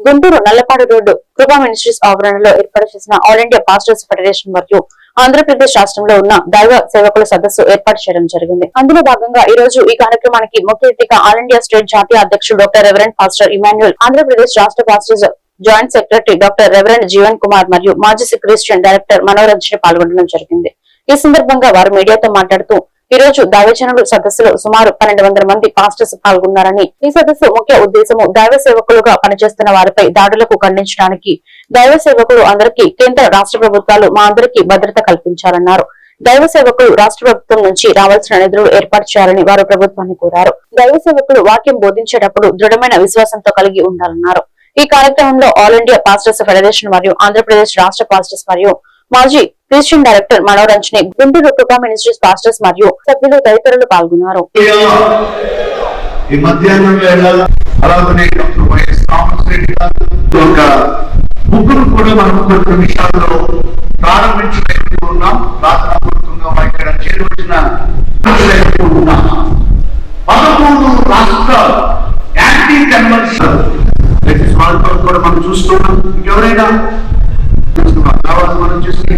Guntur Nallapadu road Krupa ministries ఆవరణలో ఏర్పాటు చేసిన ఆల్ ఇండియా పాస్టర్స్ ఫెడరేషన్ మరియు ఆంధ్రప్రదేశ్ రాష్ట్రంలో ఉన్న దైవ సేవకుల సదస్సు ఏర్పాటు చేయడం జరిగింది. అందులో భాగంగా ఈ రోజు ఈ కార్యక్రమానికి ముఖ్య అతిథిగా ఆల్ ఇండియా స్టేట్ జాతీయ అధ్యక్షుడు doctor reverend pastor Emmanuel Andhra Pradesh రాష్ట్ర pastors joint secretary doctor reverend Jeevan Kumar మరియు మాజీ క్రిస్టియన్ డైరెక్టర్ మనోరంజన్ పాల్గొనడం జరిగింది. ఈ సందర్భంగా వారు మీడియాతో మాట్లాడుతూ ఈ రోజు దైవజనుడు సదస్సులో సుమారు పన్నెండు వందల మంది పాస్టర్స్ పాల్గొన్నారని ఈ సదస్సు ముఖ్య ఉద్దేశము దైవ సేవకులుగా పనిచేస్తున్న వారిపై దాడులకు ఖండించడానికి. దైవ సేవకులు అందరికీ కేంద్ర రాష్ట్ర ప్రభుత్వాలు మా అందరికీ భద్రత కల్పించాలన్నారు. దైవ సేవకులు రాష్ట్ర ప్రభుత్వం నుంచి రావాల్సిన నిధులు ఏర్పాటు చేయాలని వారు ప్రభుత్వాన్ని కోరారు. దైవ సేవకులు వాక్యం బోధించేటప్పుడు దృఢమైన విశ్వాసంతో కలిగి ఉండాలన్నారు. ఈ కార్యక్రమంలో ఆల్ ఇండియా పాస్టర్స్ ఫెడరేషన్ మరియు ఆంధ్రప్రదేశ్ రాష్ట్ర పాస్టర్స్ మరియు మాజీ క్రిస్టియన్ డైరెక్టర్ మనోరంజని గుంటూరు కృపా మినిస్ట్రీస్ పాస్టర్స్ మరియు సభ్యులు తదితరులు పాల్గొన్నారు. ఈ మధ్యాహ్నం వేళ అలాగనే డాక్టర్ వైఎస్ గారు ముగ్గురు కూడా మనం కొన్ని నిమిషాల్లో ఉన్నాం ప్రార్థనాపూర్వకంగా ఇక్కడ చేరువచ్చిన చేరుతూ ఉన్నాం పదమూడు రాష్ట్రాలు యాంటీ కన్వర్షన్ వాళ్ళతో కూడా మనం చూస్తున్నాం ఇంకెవరైనా చూస్తున్నాం కావాల్సి చూస్తే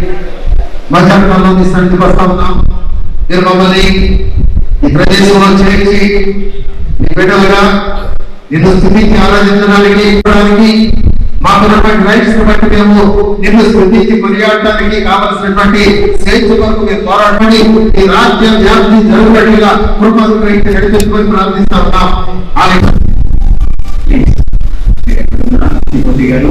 మధ్యాహ్నంలో మీ సన్నిధికి వస్తా ఉన్నాం. మీరు మమ్మల్ని ఈ ప్రదేశంలో చేర్చి మీ బిడ్డలుగా నిన్ను స్థుతించి ఆరాధించడానికి ఇవ్వడానికి మాకున్నటువంటి రైట్స్ బట్టి మేము నిన్ను స్థుతించి కొనియాడటానికి కావలసినటువంటి స్వేచ్ఛ వరకు మేము పోరాడమని ఈ రాజ్యం వ్యాప్తి జరుగుబడిగా కృపను నడిపించుకొని ప్రార్థిస్తా ఉన్నాం. ఆమె గారు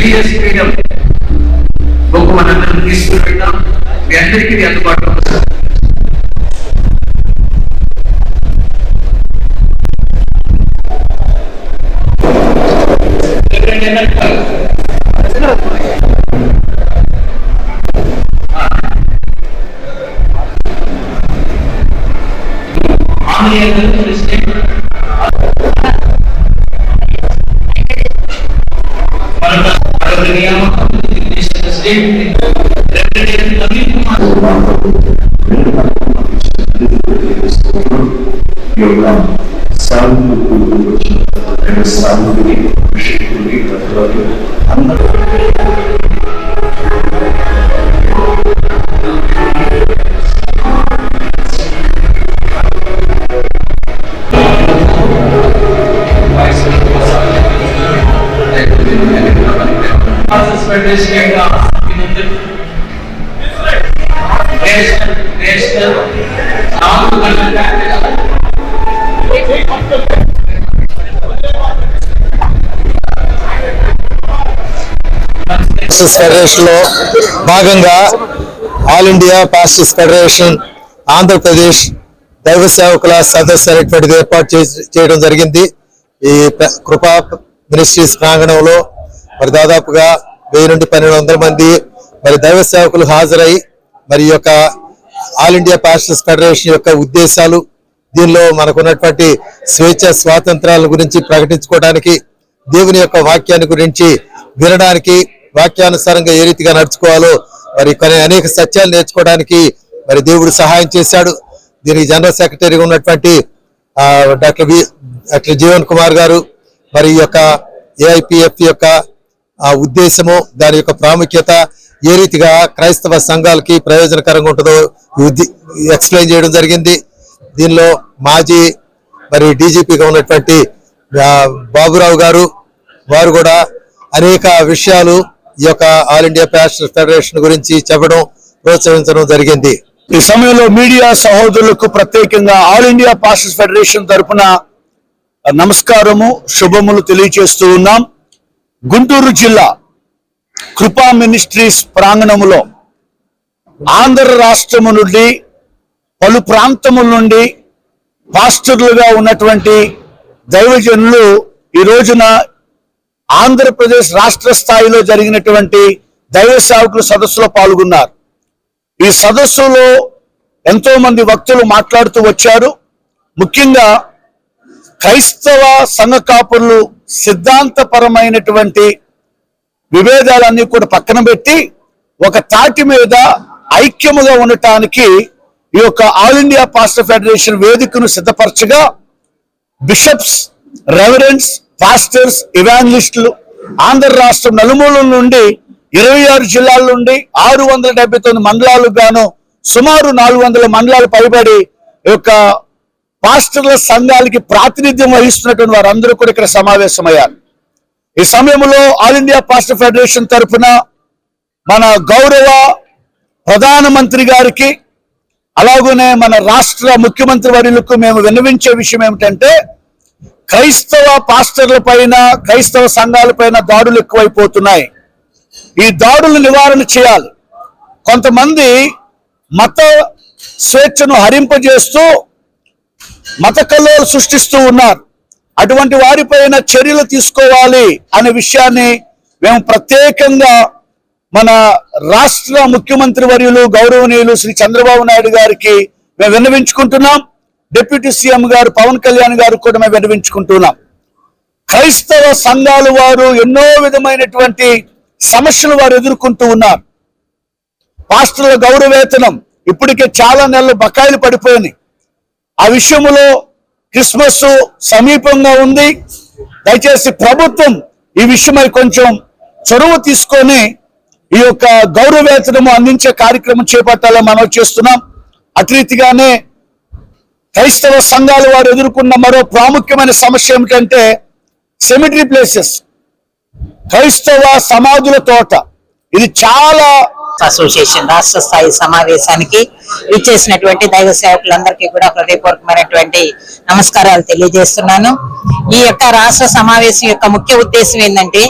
రిలీజియస్ ఫ్రీడమ్ గొప్ప మనందరం తీసుకుని వెళ్తాం మీ అందరికీ ఇది అందుబాటులో వస్తుంది Pranayama is President Representative Navin Kumar. Yoga, Sadhu Guru, and Sadhu Guru, Shri Guru, and Sadhu Guru. యొక్క నేషనల్ నేషనల్ నాలుగు గంటల ఫెడరేషన్లో భాగంగా all India pastors federation Andhra Pradesh దైవ సేవకుల సదస్సు అనేటువంటిది ఏర్పాటు చేయడం జరిగింది. ఈ కృపా మినిస్ట్రీస్ ప్రాంగణంలో మరి దాదాపుగా వెయ్యి నుండి పన్నెండు వందల మంది. మరి దైవ సేవకులు హాజరై మరి యొక్క ఆల్ ఇండియా పాస్టర్స్ ఫెడరేషన్ యొక్క ఉద్దేశాలు దీనిలో మనకున్నటువంటి స్వేచ్ఛ స్వాతంత్రాల గురించి ప్రకటించుకోవడానికి దేవుని యొక్క వాక్యాన్ని గురించి వినడానికి వాక్యానుసారంగా ఏ రీతిగా నడుచుకోవాలో మరి కొన్ని అనేక సత్యాలు నేర్చుకోవడానికి మరి దేవుడు సహాయం చేశాడు. దీనికి జనరల్ సెక్రటరీగా ఉన్నటువంటి doctor V doctor Jeevan Kumar గారు మరి యొక్క ఏఐపిఎఫ్ యొక్క ఆ ఉద్దేశము దాని యొక్క ప్రాముఖ్యత ఏ రీతిగా క్రైస్తవ సంఘాలకి ప్రయోజనకరంగా ఉంటుందో ఎక్స్ప్లెయిన్ చేయడం జరిగింది. దీనిలో మాజీ మరి డీజీపీగా ఉన్నటువంటి బాబురావు గారు వారు కూడా అనేక విషయాలు ఈ యొక్క ఆల్ ఇండియా ప్యాషనల్ ఫెడరేషన్ గురించి చెప్పడం ప్రోత్సహించడం జరిగింది. ఈ సమయంలో మీడియా సహోదరులకు ప్రత్యేకంగా ఆల్ ఇండియా పాస్టర్స్ ఫెడరేషన్ తరపున నమస్కారము శుభములు తెలియచేస్తూ ఉన్నాం. గుంటూరు జిల్లా కృపా మినిస్ట్రీస్ ప్రాంగణములో ఆంధ్ర రాష్ట్రము నుండి పలు ప్రాంతముల నుండి పాస్టర్లుగా ఉన్నటువంటి దైవజనులు ఈ రోజున ఆంధ్రప్రదేశ్ రాష్ట్ర స్థాయిలో జరిగినటువంటి దైవ సేవకుల సదస్సులో పాల్గొన్నారు. ఈ సదస్సులో ఎంతో మంది వక్తులు మాట్లాడుతూ వచ్చారు. ముఖ్యంగా క్రైస్తవ సంఘ కాపురులు సిద్ధాంతపరమైనటువంటి విభేదాలన్నీ కూడా పక్కన పెట్టి ఒక తాటి మీద ఐక్యముగా ఉండటానికి ఈ యొక్క ఆల్ ఇండియా పాస్టర్ ఫెడరేషన్ వేదికను సిద్ధపరచగా బిషప్స్ రెవరెన్స్ పాస్టర్స్ ఇవాంజలిస్టులు ఆంధ్ర రాష్ట్రం నలుమూలల నుండి ఇరవై ఆరు జిల్లాల నుండి ఆరు వందల డెబ్బై తొమ్మిది మండలాలకు గాను సుమారు నాలుగు వందల మండలాలు పైబడి ఈ యొక్క పాస్టర్ల సంఘాలకి ప్రాతినిధ్యం వహిస్తున్నటువంటి వారందరూ కూడా ఇక్కడ సమావేశమయ్యారు. ఈ సమయంలో ఆల్ ఇండియా పాస్టర్ ఫెడరేషన్ తరఫున మన గౌరవ ప్రధానమంత్రి గారికి అలాగనే మన రాష్ట్ర ముఖ్యమంత్రి వర్యులకు మేము విన్నవించే విషయం ఏమిటంటే క్రైస్తవ పాస్టర్ల పైన క్రైస్తవ సంఘాల పైన దాడులు ఎక్కువైపోతున్నాయి. ఈ దాడులు నివారణ చేయాలి. కొంతమంది మత స్వేచ్ఛను హరింపజేస్తూ మత కల్లోలు సృష్టిస్తూ ఉన్నారు. అటువంటి వారిపైన చర్యలు తీసుకోవాలి అనే విషయాన్ని మేము ప్రత్యేకంగా మన రాష్ట్ర ముఖ్యమంత్రి వర్యులు గౌరవనీయులు శ్రీ చంద్రబాబు నాయుడు గారికి మేము విన్నవించుకుంటున్నాం. డిప్యూటీ సీఎం గారు పవన్ కళ్యాణ్ గారు కూడా మేము విన్నవించుకుంటున్నాం. క్రైస్తవ సంఘాలు వారు ఎన్నో విధమైనటువంటి సమస్యలు వారు ఎదుర్కొంటూ ఉన్నారు. పాస్టర్ల గౌరవేతనం ఇప్పటికే చాలా నెలలు బకాయిలు పడిపోయినాయి. ఆ విషయంలో క్రిస్మస్ సమీపంగా ఉంది. దయచేసి ప్రభుత్వం ఈ విషయమై కొంచెం చొరవ తీసుకొని ఈ యొక్క గౌరవేతనము అందించే కార్యక్రమం చేపట్టాలని మనం చేస్తున్నాం. అతీతిగానే క్రైస్తవ సంఘాలు వారు ఎదుర్కొన్న మరో ప్రాముఖ్యమైన సమస్య ఏమిటంటే సెమిటరీ ప్లేసెస్ క్రైస్తవ సమాధుల తోట. ఇది చాలా అసోసియేషన్ రాష్ట్ర స్థాయి సమావేశానికి ఇచ్చేసినటువంటి దైవ సేవకులందరికీ కూడా హృదయపూర్వకమైనటువంటి నమస్కారాలు తెలియజేస్తున్నాను. ఈ యొక్క రాష్ట్ర సమావేశం యొక్క ముఖ్య ఉద్దేశం ఏంటంటే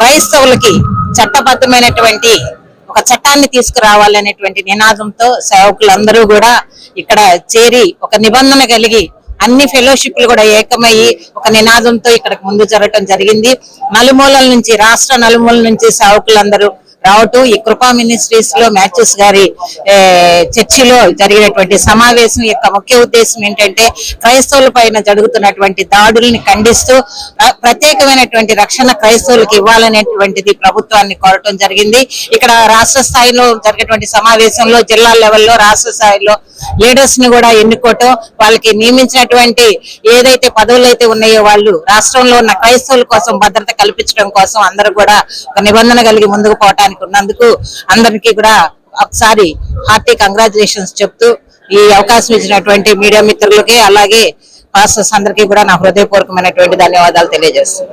క్రైస్తవులకి చట్టబద్ధమైనటువంటి ఒక చట్టాన్ని తీసుకురావాలనేటువంటి నినాదంతో సేవకులందరూ కూడా ఇక్కడ చేరి ఒక నిబంధన కలిగి అన్ని ఫెలోషిప్లు కూడా ఏకమయ్యి ఒక నినాదంతో ఇక్కడికి ముందు జరగటం జరిగింది. నలుమూలల నుంచి రాష్ట్ర నలుమూల నుంచి సేవకులందరూ రావటం ఈ కృపా మినిస్ట్రీస్లో మ్యాచెస్ గారి చర్చిలో జరిగినటువంటి సమావేశం యొక్క ముఖ్య ఉద్దేశం ఏంటంటే క్రైస్తవుల పైన జరుగుతున్నటువంటి దాడుల్ని ఖండిస్తూ ప్రత్యేకమైనటువంటి రక్షణ క్రైస్తవులకు ఇవ్వాలనేటువంటిది ప్రభుత్వాన్ని కోరటం జరిగింది. ఇక్కడ రాష్ట్ర స్థాయిలో జరిగినటువంటి సమావేశంలో జిల్లా లెవెల్లో రాష్ట్ర స్థాయిలో లీడర్స్ని కూడా ఎన్నుకోవటం వాళ్ళకి నియమించినటువంటి ఏదైతే పదవులు అయితే ఉన్నాయో వాళ్ళు రాష్ట్రంలో ఉన్న క్రైస్తవుల కోసం భద్రత కల్పించడం కోసం అందరూ కూడా ఒక నిబంధన కలిగి ముందుకు పోవటానికి ఉన్నందుకు అందరికీ కూడా ఒకసారి హార్టీ కంగ్రాచులేషన్స్ చెప్తూ ఈ అవకాశం ఇచ్చినటువంటి మీడియా మిత్రులకి అలాగే పాస్టర్స్ అందరికీ కూడా నా హృదయపూర్వకమైనటువంటి ధన్యవాదాలు తెలియజేస్తున్నాను.